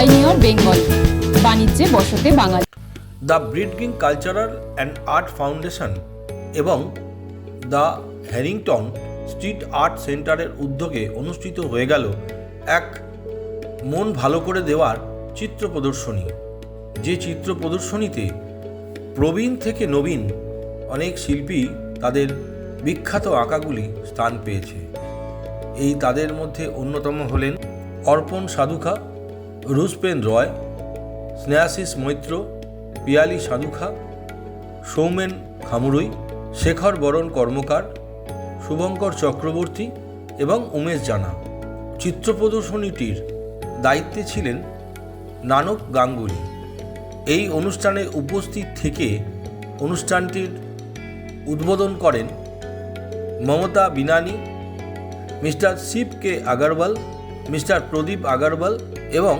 Pioneer Bengal বাণিজ্যে বসতে বাঙালি। The bridging cultural and art foundation এবং দ্য হ্যারিংটন স্ট্রিট আর্ট সেন্টারের উদ্যোগে অনুষ্ঠিত হয়ে গেল এক মন ভালো করে দেওয়ার চিত্র প্রদর্শনী। যে চিত্র প্রদর্শনীতে প্রবীণ থেকে নবীন অনেক শিল্পী তাদের বিখ্যাত আঁকাগুলি স্থান পেয়েছে। এই তাদের মধ্যে অন্যতম হলেন অর্পণ সাধুখা রুসপেন রয়, স্নেহাশিস মৈত্র, পিয়ালি সাধুখা সৌমেন খামুরুই, শেখর বরণ কর্মকার, শুভঙ্কর চক্রবর্তী এবং উমেশ জানা। চিত্র প্রদর্শনীটির দায়িত্বে ছিলেন নানক গাঙ্গুলি। এই অনুষ্ঠানে উপস্থিত থেকে অনুষ্ঠানটির উদ্বোধন করেন Mamata Binani, mister Shiv K Agarwal mister Pradip Agarwal এবং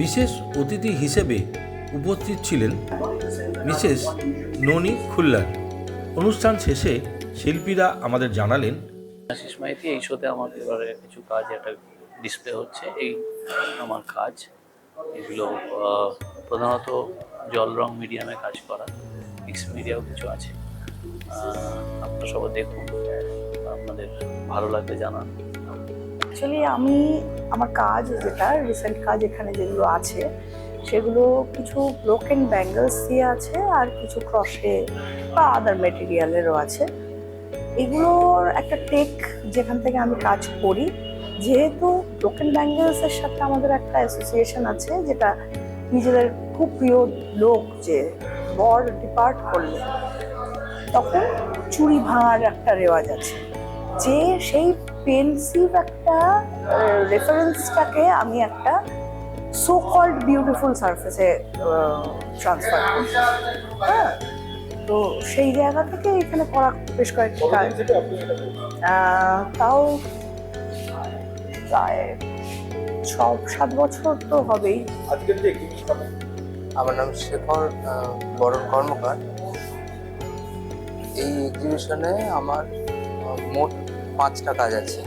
বিশেষ অতিথি হিসেবে উপস্থিত ছিলেন মিসেস ননি খুল্লার। অনুষ্ঠান শেষে শিল্পীরা আমাদের জানালেন আশিস মাইতি, এই শোতে আমার এবারে কিছু কাজ, একটা ডিসপ্লে হচ্ছে, এই আমার কাজ। এগুলো প্রধানত জল রং মিডিয়ামে কাজ করা মিক্স মিডিয়াও কিছু আছে। আপনারা সবাই দেখুন, আপনাদের ভালো লাগবে জানান। অ্যাকচুয়ালি আমি আমার কাজ যেটা রিসেন্ট কাজ এখানে যেগুলো আছে, সেগুলো কিছু ব্রোকেন ব্যাঙ্গলস দিয়ে আছে আর কিছু ক্রশে বা আদার মেটেরিয়ালেরও আছে। এগুলোর একটা টেক যেখান থেকে আমি কাজ করি, যেহেতু ব্রোকেন ব্যাঙ্গলসের সাথে আমাদের একটা অ্যাসোসিয়েশন আছে, যেটা নিজেদের খুব প্রিয় লোক যে বর ডিপার্ট করলে, তখন চুরি ভাঙার একটা রেওয়াজ আছে। যে সেই পেন্সিভ একটা রেফারেন্সটাকে আমি একটা সো কল্ড বিউটিফুল সারফেসে ট্রান্সফার করি। হ্যাঁ? তো সেই জায়গা থেকে এখানে করা বেশ কয়েকটি কাজ। তাও প্রায় ছ সাত বছর তো হবেই। আমার নাম শেখর বরণ কর্মকার। এই এক্সিবিশনে আমার মোট পাঁচটা কাজ আছে।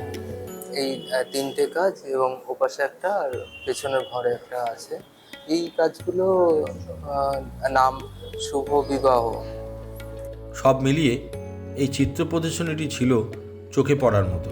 এই তিনটে কাজ এবং ওপাশে একটা আর পেছনের ঘরে একটা আছে। এই কাজগুলো নাম শুভ বিবাহ। সব মিলিয়ে এই চিত্র প্রদর্শনীটি ছিল চোখে পড়ার মতো।